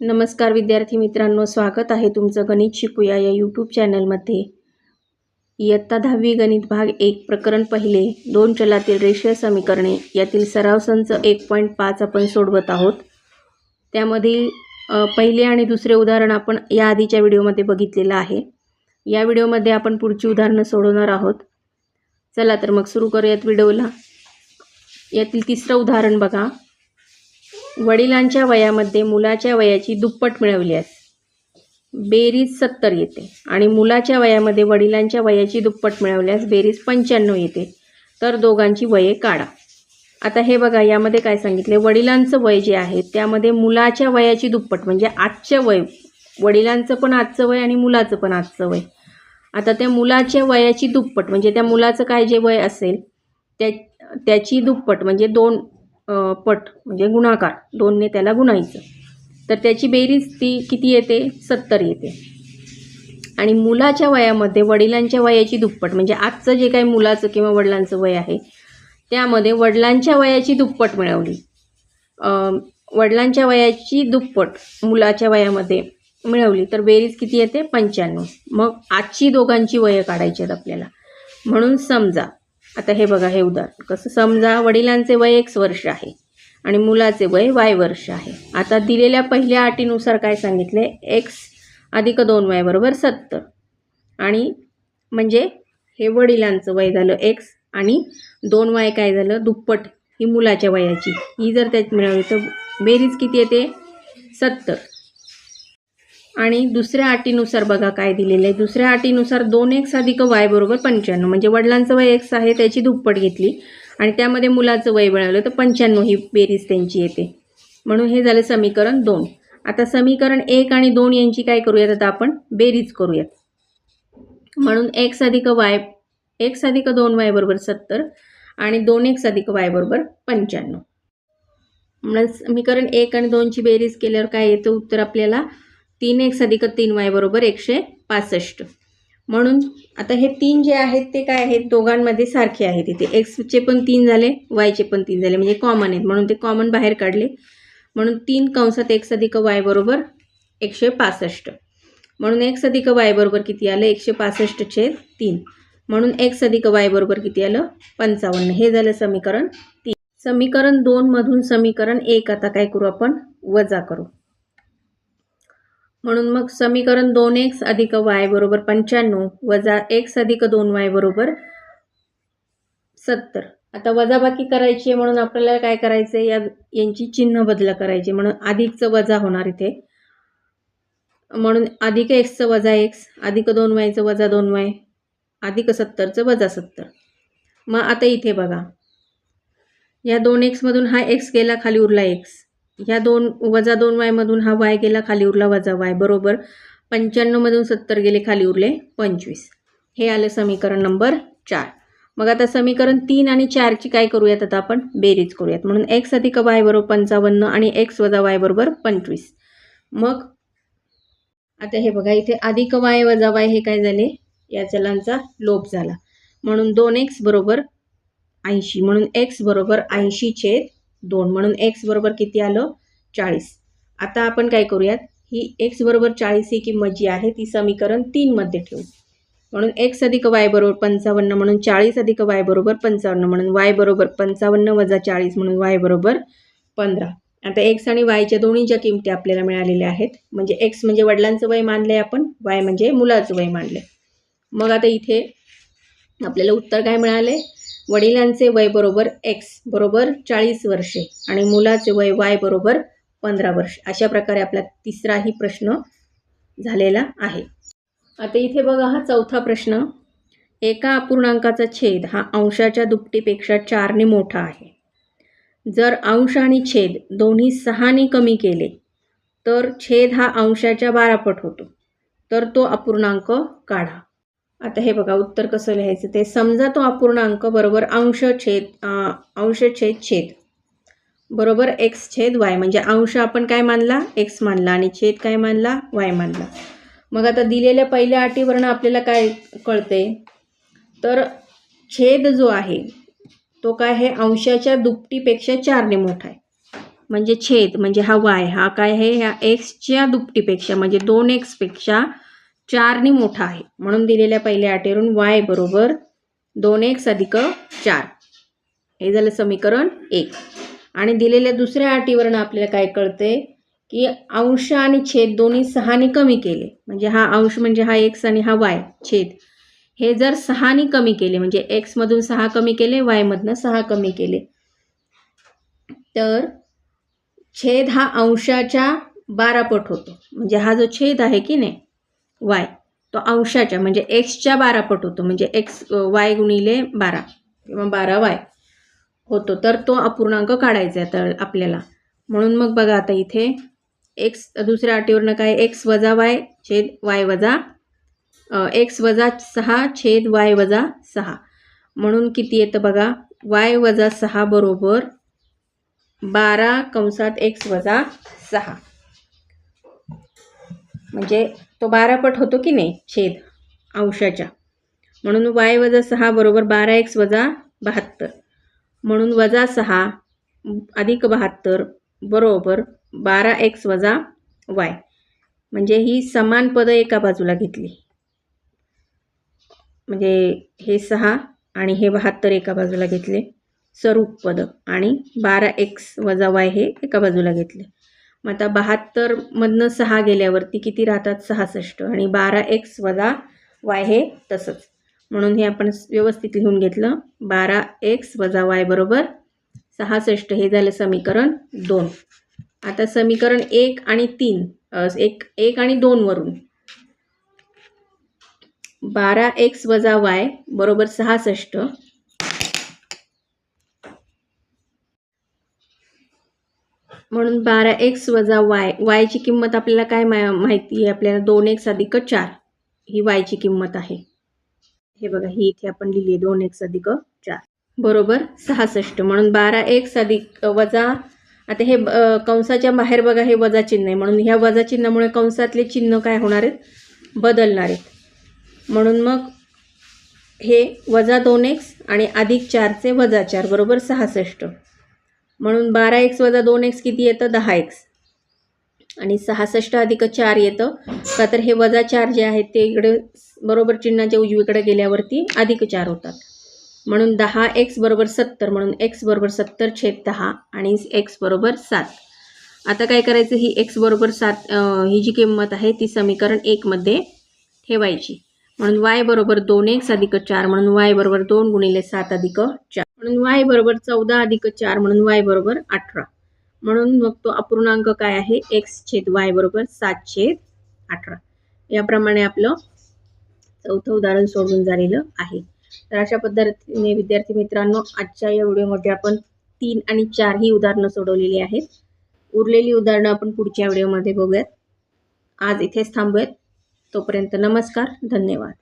नमस्कार विद्यार्थी मित्रांनो स्वागत आहे तुमचं गणित शिकूया या यूट्यूब चॅनलमध्ये इयत्ता दहावी गणित भाग एक प्रकरण पहिले दोन चलातील रेषीय समीकरणे यातील सराव संच एक पॉईंट पाच आपण सोडवत आहोत. त्यामधील पहिले आणि दुसरे उदाहरण आपण या आधीच्या व्हिडिओमध्ये बघितलेलं आहे. या व्हिडिओमध्ये आपण पुढची उदाहरणं सोडवणार आहोत. चला तर मग सुरू करूयात व्हिडिओला. यातील तिसरं उदाहरण बघा. वडिलांच्या वयामध्ये मुलाच्या वयाची दुप्पट मिळवल्यास बेरीज सत्तर येते आणि मुलाच्या वयामध्ये वडिलांच्या वयाची दुप्पट मिळवल्यास बेरीज पंच्याण्णव येते. तर दोघांची वये काढा. आता हे बघा यामध्ये काय सांगितले? वडिलांचं वय जे आहे त्यामध्ये मुलाच्या वयाची दुप्पट म्हणजे आजचं वय. वडिलांचं पण आजचं वय आणि मुलाचं पण आजचं वय. आता त्या मुलाच्या वयाची दुप्पट म्हणजे त्या मुलाचं काय जे वय असेल त्या त्याची दुप्पट म्हणजे दोन पट म्हणजे गुणाकार. दोनने त्याला गुणायचं. तर त्याची बेरीज ती किती येते? सत्तर येते. आणि मुलाच्या वयामध्ये वडिलांच्या वयाची दुप्पट म्हणजे आजचं जे काही मुलाचं किंवा वडिलांचं वय आहे त्यामध्ये वडिलांच्या वयाची दुप्पट मिळवली. वडिलांच्या वयाची दुप्पट मुलाच्या वयामध्ये मिळवली. तर बेरीज किती येते? पंच्याण्णव. मग आजची दोघांची वयं काढायची आहेत आपल्याला. म्हणून समजा आता हे बघा हे उदाहरण. कसं? समजा वडिलांचे वय एक्स वर्ष आहे आणि मुलाचे वय वाय वर्ष आहे. आता दिलेल्या पहिल्या अटीनुसार काय सांगितले? एक्स अधिक दोन वाय बरोबर सत्तर. आणि म्हणजे हे वडिलांचं वय झालं एक्स आणि दोन वाय काय झालं? दुप्पट. ही मुलाच्या वयाची. ही जर त्यात मिळवली तर बेरीज किती येते? सत्तर. आणि दुसऱ्या अटीनुसार बघा काय दिलेलं आहे. दुसऱ्या अटीनुसार दोन एक्स अधिक वाय बरोबर पंच्याण्णव. म्हणजे वडिलांचं वय एक्स आहे त्याची दुप्पट घेतली आणि त्यामध्ये मुलाचं वय मिळवलं तर पंच्याण्णव ही बेरीज त्यांची येते. म्हणून हे झालं समीकरण दोन. आता समीकरण एक आणि दोन यांची काय करूयात? आता आपण बेरीज करूयात. म्हणून एक्स अधिक वाय एक्स अधिक दोन वाय बरोबर सत्तर आणि दोन एक्स अधिक वाय बरोबर पंच्याण्णव. म्हणून समीकरण एक आणि दोनची बेरीज केल्यावर काय येतं? उत्तर आपल्याला तीन एक्स अधिक तीन वाय बरोबर एकशे पासष्ट. म्हणून आता हे तीन जे आहेत ते काय आहेत? दोघांमध्ये सारखे आहेत इथे. एक्सचे पण तीन झाले वायचे पण तीन झाले म्हणजे कॉमन आहेत. म्हणून ते कॉमन बाहेर काढले. म्हणून तीन कंसात एक्स अधिक वाय बरोबर एकशे पासष्ट. म्हणून एक्स अधिक वाय बरोबर किती आलं? एकशे पासष्ट छेद तीन. म्हणून एक्स अधिक वाय बरोबर किती आलं? पंचावन्न. हे झालं समीकरण तीन. समीकरण दोनमधून समीकरण एक आता काय करू आपण? वजा करू. म्हणून मग समीकरण दोन एक्स अधिक वाय बरोबर पंच्याण्णव वजा एक्स अधिक दोन वाय बरोबर सत्तर. आता वजाबाकी करायची आहे म्हणून आपल्याला काय करायचं आहे या यांची चिन्ह बदल करायची. म्हणून अधिकचं वजा होणार इथे. म्हणून अधिक एक्सचं वजा एक्स अधिक दोन वायचं वजा दोन वाय अधिक सत्तरचं वजा सत्तर. मग आता इथे बघा. या दोन एक्समधून हा एक्स गेला खाली उरला एक्स ह्या दोन वजा दोन वायमधून हा वाय गेला खाली उरला वजा वाय बरोबर. पंच्याण्णवमधून सत्तर गेले खाली उरले पंचवीस. हे आलं समीकरण नंबर चार. मग आता समीकरण तीन आणि चारची काय करूयात आता आपण? बेरीज करूयात. म्हणून एक्स अधिक वाय बरोबर पंचावन्न आणि एक्स वजा वाय बरोबर पंचवीस. मग आता हे बघा इथे अधिक वाय वजा वाय हे काय झाले? या चलांचा लोप झाला. म्हणून दोन एक्स बरोबर ऐंशी. म्हणून एक्स बरोबर ऐंशी छेद दोन म्हणून एक्स बरोबर किती आलं? चाळीस. आता आपण काय करूयात? ही एक्स बरोबर चाळीस ही किंमत जी आहे ती समीकरण तीनमध्ये ठेवू. म्हणून एक्स अधिक वाय बरोबर पंचावन्न म्हणून चाळीस अधिक वाय बरोबर पंचावन्न म्हणून वाय बरोबर पंचावन्न वजा चाळीस म्हणून वाय बरोबर पंधरा. आता एक्स आणि वायच्या दोन्हीच्या किमती आपल्याला मिळालेल्या आहेत. म्हणजे एक्स म्हणजे वडिलांचं वय मानलं आहे आपण वाय म्हणजे मुलाचं वय मानलं मग आता इथे आपल्याला उत्तर काय मिळाले वडिलांचे वय बरोबर एक्स बरोबर चाळीस वर्षे आणि मुलाचे वय वाय बरोबर पंधरा वर्ष. अशा प्रकारे आपला तिसराही प्रश्न झालेला आहे. आता इथे बघा हा चौथा प्रश्न. एका अपूर्णांकाचा छेद हा अंशाच्या दुपटीपेक्षा चारने मोठा आहे. जर अंश आणि छेद दोन्ही सहाने कमी केले तर छेद हा अंशाच्या बारापट होतो. तर तो अपूर्णांक काढा. आता हे बघा उत्तर कसं लिहायचं? ते समजा तो अपूर्णांक बरोबर अंश छेद अंश छेद छेद. बरोबर एक्स छेद वाय म्हणजे अंश आपण काय मानला? एक्स मानला आणि छेद काय मानला? वाय मानला. मग आता दिलेल्या पहिल्या अटीवरनं आपल्याला काय कळते तर छेद जो आहे तो काय आहे? अंशाच्या दुपटीपेक्षा चारने मोठा आहे. म्हणजे छेद म्हणजे हा वाय हा काय आहे? ह्या एक्सच्या दुपटीपेक्षा म्हणजे दोन एक्सपेक्षा चारनी मोठा आहे. म्हणून दिलेल्या पहिल्या अटीवरून वाय बरोबर दोन एक्स अधिक चार. हे झालं समीकरण एक. आणि दिलेल्या दुसऱ्या अटीवरून आपल्याला काय कळते की अंश आणि छेद दोन्ही सहाने कमी केले. म्हणजे हा अंश म्हणजे हा एक्स आणि हा वाय छेद. हे जर सहाने कमी केले म्हणजे एक्समधून सहा कमी केले वायमधनं सहा कमी केले. तर छेद हा अंशाच्या बारा पट होतो. म्हणजे हा जो छेद आहे की नाही? वाय. तो अंशाच्या म्हणजे एक्सच्या बारा पट होतो म्हणजे एक्स वाय गुणिले बारा किंवा बारा वाय होतो. तर तो अपूर्णांक काढायचा आहे तर आपल्याला. म्हणून मग बघा आता इथे एक्स दुसऱ्या अटीवरनं काय? एक्स वजा वाय छेद वाय वजा एक्स वजा सहा छेद वाय वजा सहा. म्हणून किती येतं बघा? वाय वजा सहा बरोबर बारा कंसात एक्स वजा सहा. म्हणजे तो बारा पट होतो की नाही? छेद. अंशाच्या. म्हणून वाय वजा सहा बरोबर बारा एक्स वजा बहात्तर. म्हणून वजा सहा अधिक बहात्तर बरोबर बारा एक्स वजा वाय. म्हणजे ही समान पदं एका बाजूला घेतली. म्हणजे हे सहा आणि हे बहात्तर एका बाजूला घेतले. स्वरूप पद. आणि बारा एक्स वजा वाय हे एका बाजूला घेतले. मग आता बहात्तरमधनं सहा गेल्यावरती किती राहतात? सहासष्ट. आणि बारा एक्स वजा वाय हे तसंच. म्हणून हे आपण व्यवस्थित लिहून घेतलं. बारा एक्स वजा वाय बरोबर सहासष्ट. हे झालं समीकरण दोन. आता समीकरण एक आणि तीन एक एक आणि दोनवरून बारा एक्स वजा वाय बरोबर सहासष्ट. म्हणून बारा एक्स वजा वाय. वायची किंमत आपल्याला काय मा माहिती आहे? आपल्याला दोन एक्स अधिक चार. ही वायची किंमत आहे. हे बघा ही इथे आपण लिहिली आहे दोन एक्स अधिक चार. बरोबर? सहासष्ट. म्हणून बारा एक्स अधिक वजा आता हे कंसाच्या बाहेर बघा हे वजा चिन्ह आहे. म्हणून ह्या वजा चिन्हामुळे कंसातले चिन्ह काय होणार आहेत? बदलणार आहेत. म्हणून मग हे वजा दोन एक्स आणि अधिक चारचे वजा चार. बरोबर? सहासष्ट. म्हणून बारा एक्स वजा दोन एक्स किती येतं? दहा एक्स. आणि सहासष्ट अधिक चार येतं. का तर हे वजा चार जे आहेत ते इकडे बरोबर चिन्हाच्या उजवीकडे गेल्यावरती अधिक चार होतात. म्हणून दहा एक्स बरोबर सत्तर म्हणून एक्स बरोबर सत्तर छेद दहा आणि एक्स बरोबर सात. आता काय करायचं? ही एक्स बरोबर सात ही जी किंमत आहे ती समीकरण एकमध्ये ठेवायची. म्हणून वाय बरोबर दोन एक्स अधिक चार म्हणून वाय बरोबर दोन गुणिले सात अधिक चार. म्हणून वाय बरोबर चौदा अधिक चार म्हणून वाय बरोबर अठरा. म्हणून मग तो अपूर्णांक काय आहे? एक्स छेद वाय बरोबर सात छेद अठरा. याप्रमाणे आपलं चौथं उदाहरण सोडून झालेलं आहे. तर अशा पद्धतीने विद्यार्थी मित्रांनो आजच्या या व्हिडिओमध्ये आपण तीन आणि चार ही उदाहरणं सोडवलेली आहेत. उरलेली उदाहरणं आपण पुढच्या व्हिडिओमध्ये बघूयात. आज इथेच थांबूयात. तोपर्यंत नमस्कार धन्यवाद.